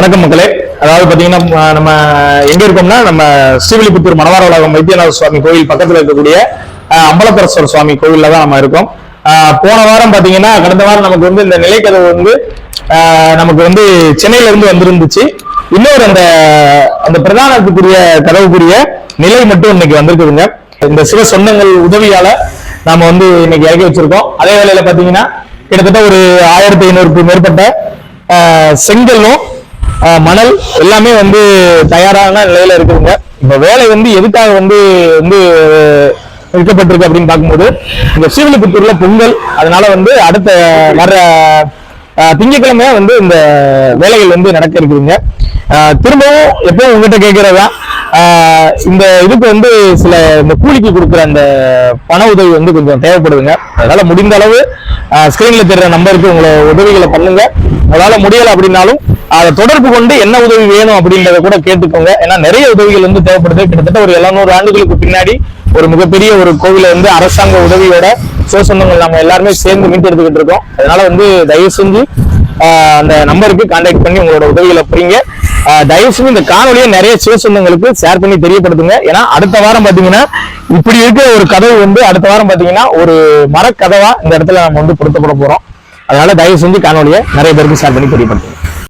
வணக்கம் மக்களே. அதாவது பாத்தீங்கன்னா நம்ம எங்க இருக்கோம்னா நம்ம ஸ்ரீவில்லிபுத்தூர் மணவார உலகம் வைத்தியநாத சுவாமி கோயில் பக்கத்துல இருக்கக்கூடிய அஹ், சுவாமி கோயிலில் தான் நம்ம இருக்கோம். போன வாரம் பாத்தீங்கன்னா கடந்த வாரம் நமக்கு வந்து இந்த நிலைக்கதவு வந்து நமக்கு வந்து சென்னையில இருந்து வந்திருந்துச்சு. இன்னொரு அந்த அந்த பிரதானத்துக்குரிய கதவுக்குரிய நிலை மட்டும் இன்னைக்கு வந்திருக்குதுங்க. இந்த சில சொந்தங்கள் உதவியால நாம வந்து இன்னைக்கு இறக்கி வச்சிருக்கோம். அதே வேளையில பாத்தீங்கன்னா கிட்டத்தட்ட ஒரு ஆயிரத்தி ஐநூறுக்கு மேற்பட்ட செங்கல்லும் மணல் எல்லாமே வந்து தயாரான நிலையில இருக்குதுங்க. இப்ப வேலை வந்து எதுக்காக வந்து வந்து இருக்கப்பட்டிருக்கு அப்படின்னு பார்க்கும்போது இந்த ஸ்ரீவில்லிபுத்தூர்ல பொங்கல் அதனால வந்து அடுத்த வர ஆஹ் வந்து இந்த வேலைகள் வந்து நடக்க இருக்குதுங்க. திரும்பவும் எப்பவும் உங்ககிட்ட கேட்கறதா இந்த இதுக்கு வந்து சில இந்த கூலிக்கு கொடுக்குற அந்த பண உதவி வந்து கொஞ்சம் தேவைப்படுதுங்க. அதனால முடிந்த அளவு ஸ்கிரீன்ல தெரிற நம்பருக்கு உங்களை உதவிகளை பண்ணுங்க. உங்களால முடியலை அப்படின்னாலும் அதை தொடர்பு கொண்டு என்ன உதவி வேணும் அப்படின்றத கூட கேட்டுக்கோங்க. ஏன்னா நிறைய உதவிகள் வந்து தேவைப்படுது. கிட்டத்தட்ட ஒரு 700 ஆண்டுகளுக்கு பின்னாடி ஒரு மிகப்பெரிய ஒரு கோவிலை வந்து அரசாங்க உதவியோட சிவசொந்தங்கள் நம்ம எல்லாருமே சேர்ந்து மீட்டெடுத்துக்கிட்டு இருக்கோம். அதனால வந்து தயவு செஞ்சு அந்த நம்பருக்கு கான்டாக்ட் பண்ணி உங்களோட உதவிகளை புரியுங்க. தயவு செஞ்சு இந்த காணொலியை நிறைய சிவசொந்தங்களுக்கு ஷேர் பண்ணி தெரியப்படுத்துங்க. ஏன்னா அடுத்த வாரம் பாத்தீங்கன்னா இப்படி இருக்கிற ஒரு கதவு வந்து அடுத்த வாரம் பாத்தீங்கன்னா ஒரு மரக்கதவா இந்த இடத்துல நம்ம வந்து பொருத்தப்பட போறோம். அதனால தயவு செஞ்சு காணொலியை நிறைய பேருக்கு ஷேர் பண்ணி தெரியப்படுத்துங்க.